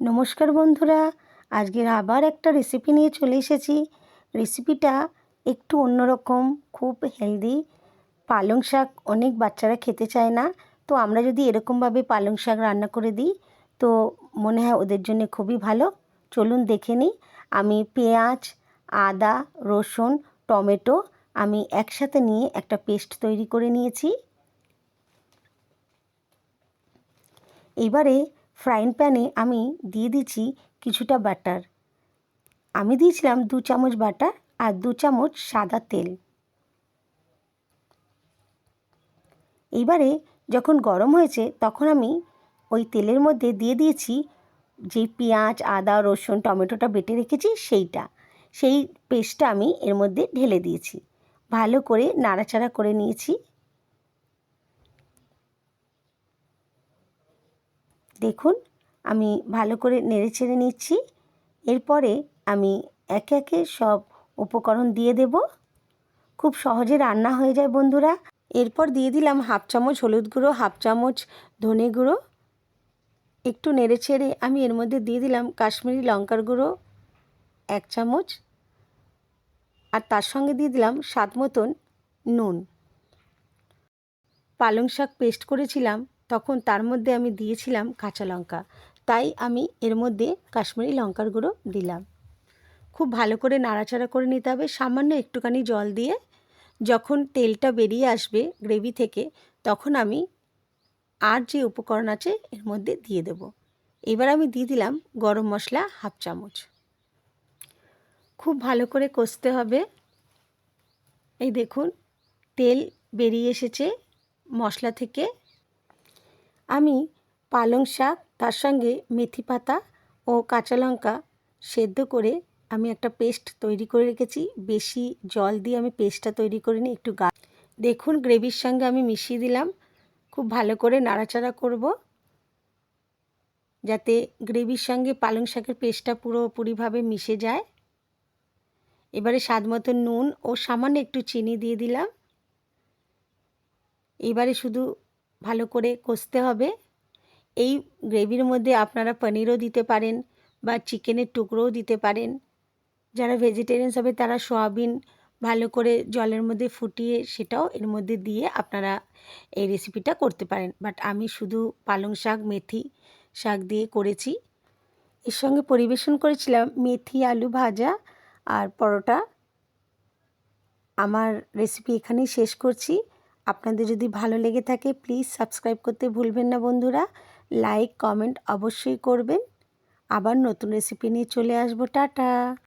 নমস্কার বন্ধুরা, আজকের আবার একটা রেসিপি নিয়ে চলে এসেছি। রেসিপিটা একটু অন্যরকম, খুব হেলদি পালং শাক অনেক বাচ্চারা খেতে চায় না। তো আমরা যদি এরকমভাবে পালং শাক রান্না করে দিই, তো মনে হয় ওদের জন্য খুবই ভালো। চলুন দেখে নিই। আমি পেঁয়াজ, আদা, রসুন, টমেটো আমি একসাথে নিয়ে একটা পেস্ট তৈরি করে নিয়েছি। এবারে ফ্রাইং প্যানে আমি দিয়ে দিচ্ছি কিছুটা বাটার আমি দিয়েছিলাম দু চামচ বাটার আর দু চামচ সাদা তেল। এইবারে যখন গরম হয়েছে তখন আমি ওই তেলের মধ্যে দিয়ে দিয়েছি যে পেঁয়াজ, আদা, রসুন, টমেটোটা বেটে রেখেছি সেইটা। সেই পেস্টটা আমি এর মধ্যে ঢেলে দিয়েছি। ভালো করে নাড়াচাড়া করে নিয়েছি। দেখুন, আমি ভালো করে নেড়ে চেড়ে নিচ্ছি। এরপরে আমি একে একে সব উপকরণ দিয়ে দেব। খুব সহজে রান্না হয়ে যায় বন্ধুরা। এরপর দিয়ে দিলাম হাফ চামচ হলুদ গুঁড়ো, হাফ চামচ ধনে গুঁড়ো। একটু নেড়ে ছেড়ে আমি এর মধ্যে দিয়ে দিলাম কাশ্মীরি লঙ্কার গুঁড়ো, এক চামচ। আর তার সঙ্গে দিয়ে দিলাম স্বাদ মতন নুন। পালং শাক পেস্ট করেছিলাম। তখন তার মধ্যে আমি দিয়েছিলাম কাঁচা লঙ্কা। তাই আমি এর মধ্যে কাশ্মীরি লঙ্কার গুঁড়ো দিলাম। খুব ভালো করে নাড়াচাড়া করে নিতে হবে, সামান্য একটুখানি জল দিয়ে। যখন তেলটা বেরিয়ে আসবে গ্রেভি থেকে, তখন আমি আর যে উপকরণ আছে এর মধ্যে দিয়ে দেব। এবার আমি দিয়ে দিলাম গরম মশলা হাফ চামচ। খুব ভালো করে কষতে হবে। এই দেখুন, তেল বেরিয়ে এসেছে মশলা থেকে। আমি পালং শাক, তার সঙ্গে মেথি পাতা ও কাঁচা লঙ্কা সেদ্ধ করে আমি একটা পেস্ট তৈরি করে রেখেছি। বেশি জল দিয়ে আমি পেস্টটা তৈরি করিনি, একটু গা দেখুন গ্রেভির সঙ্গে আমি মিশিয়ে দিলাম। খুব ভালো করে নাড়াচাড়া করব। যাতে গ্রেভির সঙ্গে পালং শাকের পেস্টটা পুরোপুরিভাবে মিশে যায়। এবারে স্বাদ মতো নুন ও সামান্য একটু চিনি দিয়ে দিলাম। এবারে শুধু ভালো করে কষতে হবে। এই গ্রেভির মধ্যে আপনারা পনিরও দিতে পারেন বা চিকেনের টুকরোও দিতে পারেন। যারা ভেজিটেরিয়ানস হবে তারা সয়াবিন ভালো করে জলের মধ্যে ফুটিয়ে সেটাও এর মধ্যে দিয়ে আপনারা এই রেসিপিটা করতে পারেন। বাট আমি শুধু পালং শাক, মেথি শাক দিয়ে করেছি। এর সঙ্গে পরিবেশন করেছিলাম মেথি, আলু ভাজা আর পরোটা। আমার রেসিপি এখানেই শেষ করছি। আপনাদের যদি ভালো লেগে থাকে প্লিজ সাবস্ক্রাইব করতে ভুলবেন না বন্ধুরা। লাইক কমেন্ট অবশ্যই করবেন। আবার নতুন রেসিপি নিয়ে চলে আসব। টাটা!